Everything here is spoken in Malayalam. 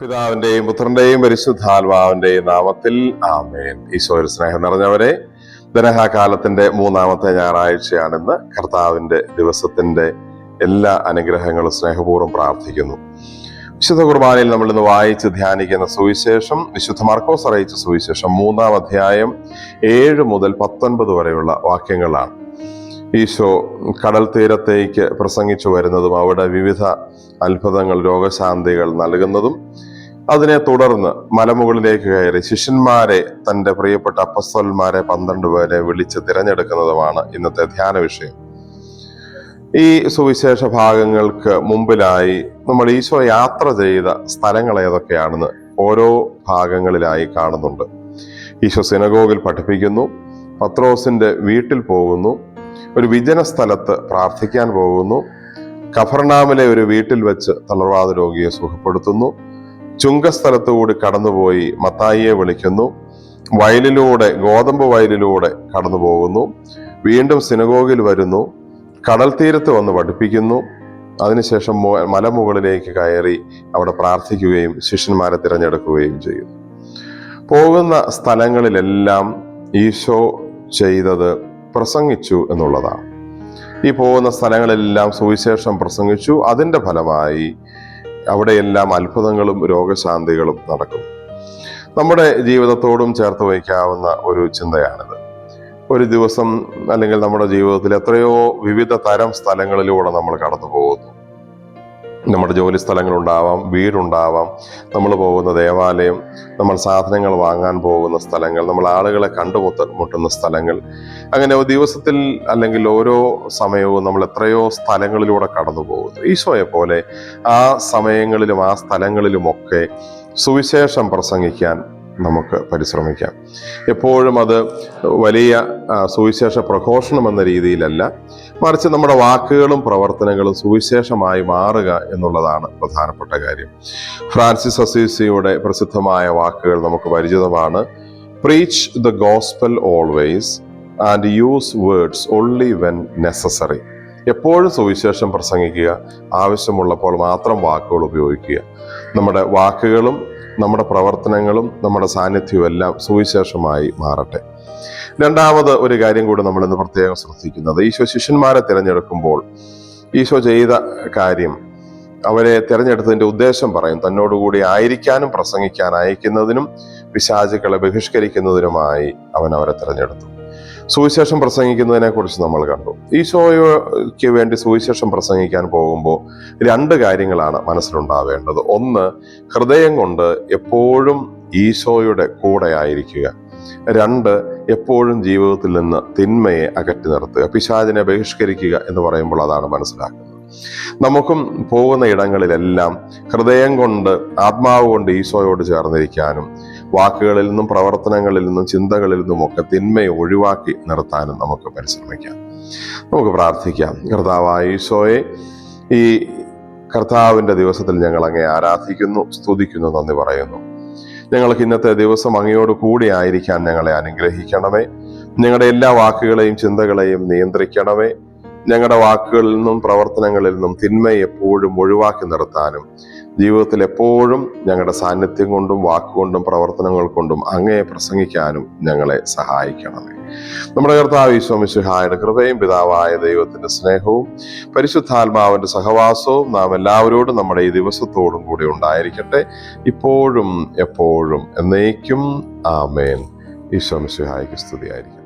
പിതാവിന്റെയും പുത്രന്റെയും പരിശുദ്ധാത്മാവിന്റെയും നാമത്തിൽ ആമേൻ. ഈശോര സ്നേഹം നിറഞ്ഞവരെ ദനഹാകാലത്തിന്റെ മൂന്നാമത്തെ ഞായറാഴ്ചയാണെന്ന് കർത്താവിന്റെ ദിവസത്തിന്റെ എല്ലാ അനുഗ്രഹങ്ങളും സ്നേഹപൂർവം പ്രാർത്ഥിക്കുന്നു. വിശുദ്ധ കുർബാനയിൽ നമ്മൾ ഇന്ന് വായിച്ച് ധ്യാനിക്കുന്ന സുവിശേഷം വിശുദ്ധ മാർക്കോസ് അറിയിച്ച സുവിശേഷം മൂന്നാം അധ്യായം ഏഴ് മുതൽ പത്തൊൻപത് വരെയുള്ള വാക്യങ്ങളാണ്. ഈശോ കടൽ തീരത്തേക്ക് പ്രസംഗിച്ചു വരുന്നതും അവിടെ വിവിധ അത്ഭുതങ്ങൾ രോഗശാന്തികൾ നൽകുന്നതും അതിനെ തുടർന്ന് മലമുകളിലേക്ക് കയറി ശിഷ്യന്മാരെ തന്റെ പ്രിയപ്പെട്ട അപ്പസ്തോലന്മാരെ പന്ത്രണ്ട് പേരെ വിളിച്ച് തിരഞ്ഞെടുക്കുന്നതുമാണ് ഇന്നത്തെ ധ്യാന വിഷയം. ഈ സുവിശേഷ ഭാഗങ്ങൾക്ക് മുമ്പിലായി നമ്മൾ ഈശോ യാത്ര ചെയ്ത സ്ഥലങ്ങൾ ഏതൊക്കെയാണെന്ന് ഓരോ ഭാഗങ്ങളിലായി കാണുന്നുണ്ട്. ഈശോ സിനഗോഗിൽ പഠിപ്പിക്കുന്നു പത്രോസിന്റെ വീട്ടിൽ പോകുന്നു ഒരു വിജന സ്ഥലത്ത് പ്രാർത്ഥിക്കാൻ പോകുന്നു. കഫർണാമിലെ ഒരു വീട്ടിൽ വെച്ച് തളർവാദ രോഗിയെ സുഖപ്പെടുത്തുന്നു. ചുങ്കസ്ഥലത്ത് കൂടി കടന്നുപോയി മത്തായിയെ വിളിക്കുന്നു. വയലിലൂടെ ഗോതമ്പ് വയലിലൂടെ കടന്നു പോകുന്നു വീണ്ടും സിനഗോഗിൽ വരുന്നു. കടൽ തീരത്ത് വന്ന് പഠിപ്പിക്കുന്നു. അതിനുശേഷം മലമുകളിലേക്ക് കയറി അവിടെ പ്രാർത്ഥിക്കുകയും ശിഷ്യന്മാരെ തിരഞ്ഞെടുക്കുകയും ചെയ്യും പോകുന്ന സ്ഥലങ്ങളിലെല്ലാം ഈശോ ചെയ്തത് പ്രസംഗിച്ചു എന്നുള്ളതാണ്. ഈ പോകുന്ന സ്ഥലങ്ങളിലെല്ലാം സുവിശേഷം പ്രസംഗിച്ചു. അതിന്റെ ഫലമായി അവിടെയെല്ലാം അത്ഭുതങ്ങളും രോഗശാന്തികളും നടക്കും നമ്മുടെ ജീവിതത്തോടും ചേർത്ത് വയ്ക്കാവുന്ന ഒരു ചിന്തയാണിത്. ഒരു ദിവസം അല്ലെങ്കിൽ നമ്മുടെ ജീവിതത്തിൽ എത്രയോ വിവിധ തരം സ്ഥലങ്ങളിലൂടെ നമ്മൾ കടന്നു പോകുന്നു നമ്മുടെ ജോലി സ്ഥലങ്ങളുണ്ടാവാം വീടുണ്ടാവാം. നമ്മൾ പോകുന്ന ദേവാലയം നമ്മൾ സാധനങ്ങൾ വാങ്ങാൻ പോകുന്ന സ്ഥലങ്ങൾ നമ്മൾ ആളുകളെ കണ്ടുമുത്ത മുട്ടുന്ന സ്ഥലങ്ങൾ. അങ്ങനെ ദിവസത്തിൽ അല്ലെങ്കിൽ ഓരോ സമയവും നമ്മൾ എത്രയോ സ്ഥലങ്ങളിലൂടെ കടന്നു പോകുന്നു. ഈശോയെ പോലെ ആ സമയങ്ങളിലും ആ സ്ഥലങ്ങളിലുമൊക്കെ സുവിശേഷം പ്രസംഗിക്കാൻ നമുക്ക് പരിശ്രമിക്കാം. എപ്പോഴും അത് വലിയ സുവിശേഷ പ്രഘോഷണം എന്ന രീതിയിലല്ല. മറിച്ച് നമ്മുടെ വാക്കുകളും പ്രവർത്തനങ്ങളും സുവിശേഷമായി മാറുക എന്നുള്ളതാണ് പ്രധാനപ്പെട്ട കാര്യം. ഫ്രാൻസിസ് അസീസിയുടെ പ്രസിദ്ധമായ വാക്കുകൾ നമുക്ക് പരിചിതമാണ്. Preach the gospel always and use words only when necessary എപ്പോഴും സുവിശേഷം പ്രസംഗിക്കുക ആവശ്യമുള്ളപ്പോൾ മാത്രം വാക്കുകൾ ഉപയോഗിക്കുക. നമ്മുടെ വാക്കുകളും നമ്മുടെ പ്രവർത്തനങ്ങളും നമ്മുടെ സാന്നിധ്യവും എല്ലാം സുവിശേഷമായി മാറട്ടെ. രണ്ടാമത് ഒരു കാര്യം കൂടി നമ്മൾ ഇന്ന് പ്രത്യേകം ശ്രദ്ധിക്കുന്നത്. ഈശോ ശിഷ്യന്മാരെ തിരഞ്ഞെടുക്കുമ്പോൾ ഈശോ ചെയ്ത കാര്യം അവരെ തിരഞ്ഞെടുത്തതിന്റെ ഉദ്ദേശം പറയും. തന്നോടുകൂടി ആയിരിക്കാനും പ്രസംഗിക്കാൻ അയക്കുന്നതിനും പിശാചുക്കളെ ബഹിഷ്കരിക്കുന്നതിനുമായി അവൻ അവരെ തിരഞ്ഞെടുത്തു. സുവിശേഷം പ്രസംഗിക്കുന്നതിനെക്കുറിച്ച് നമ്മൾ കണ്ടു. ഈശോയ്ക്ക് വേണ്ടി സുവിശേഷം പ്രസംഗിക്കാൻ പോകുമ്പോൾ രണ്ട് കാര്യങ്ങളാണ് മനസ്സിലുണ്ടാവേണ്ടത്. ഒന്ന് ഹൃദയം കൊണ്ട് എപ്പോഴും ഈശോയുടെ കൂടെ ആയിരിക്കുക. രണ്ട് എപ്പോഴും ജീവിതത്തിൽ നിന്ന് തിന്മയെ അകറ്റി നിർത്തുക. പിശാചിനെ ബഹിഷ്കരിക്കുക എന്ന് പറയുമ്പോൾ അതാണ് മനസ്സിലാക്കുന്നത്. നമുക്കും പോകുന്ന ഇടങ്ങളിലെല്ലാം ഹൃദയം കൊണ്ട് ആത്മാവ് കൊണ്ട് ഈശോയോട് ചേർന്നിരിക്കാനും വാക്കുകളിൽ നിന്നും പ്രവർത്തനങ്ങളിൽ നിന്നും ചിന്തകളിൽ നിന്നും ഒക്കെ തിന്മയെ ഒഴിവാക്കി നിർത്താനും നമുക്ക് പരിശ്രമിക്കാം. നമുക്ക് പ്രാർത്ഥിക്കാം. കർത്താവായ ഈശോയെ ഈ കർത്താവിന്റെ ദിവസത്തിൽ ഞങ്ങൾ അങ്ങേ ആരാധിക്കുന്നു സ്തുതിക്കുന്നു നന്ദി പറയുന്നു. ഞങ്ങൾക്ക് ഇന്നത്തെ ദിവസം അങ്ങയോട് കൂടി ആയിരിക്കാൻ ഞങ്ങളെ അനുഗ്രഹിക്കണമേ. ഞങ്ങളുടെ എല്ലാ വാക്കുകളെയും ചിന്തകളെയും നിയന്ത്രിക്കണമേ. ഞങ്ങളുടെ വാക്കുകളിൽ നിന്നും പ്രവർത്തനങ്ങളിൽ നിന്നും തിന്മയെ എപ്പോഴും ഒഴിവാക്കി നിർത്താനും ജീവിതത്തിൽ എപ്പോഴും ഞങ്ങളുടെ സാന്നിധ്യം കൊണ്ടും വാക്കുകൊണ്ടും പ്രവർത്തനങ്ങൾ കൊണ്ടും അങ്ങയെ പ്രസംഗിക്കാനും ഞങ്ങളെ സഹായിക്കണമേ. നമ്മുടെ കർത്താവ് ഈശ്വമിശുഹായുടെ കൃപയും പിതാവായ ദൈവത്തിന്റെ സ്നേഹവും പരിശുദ്ധാത്മാവിന്റെ സഹവാസവും നാം എല്ലാവരോടും നമ്മുടെ ഈ ദിവസത്തോടും കൂടി ഉണ്ടായിരിക്കട്ടെ. ഇപ്പോഴും എപ്പോഴും എന്നേക്കും ആമേൻ. ഈശ്വമിശുഹായ്ക്ക് സ്തുതിയായിരിക്കും.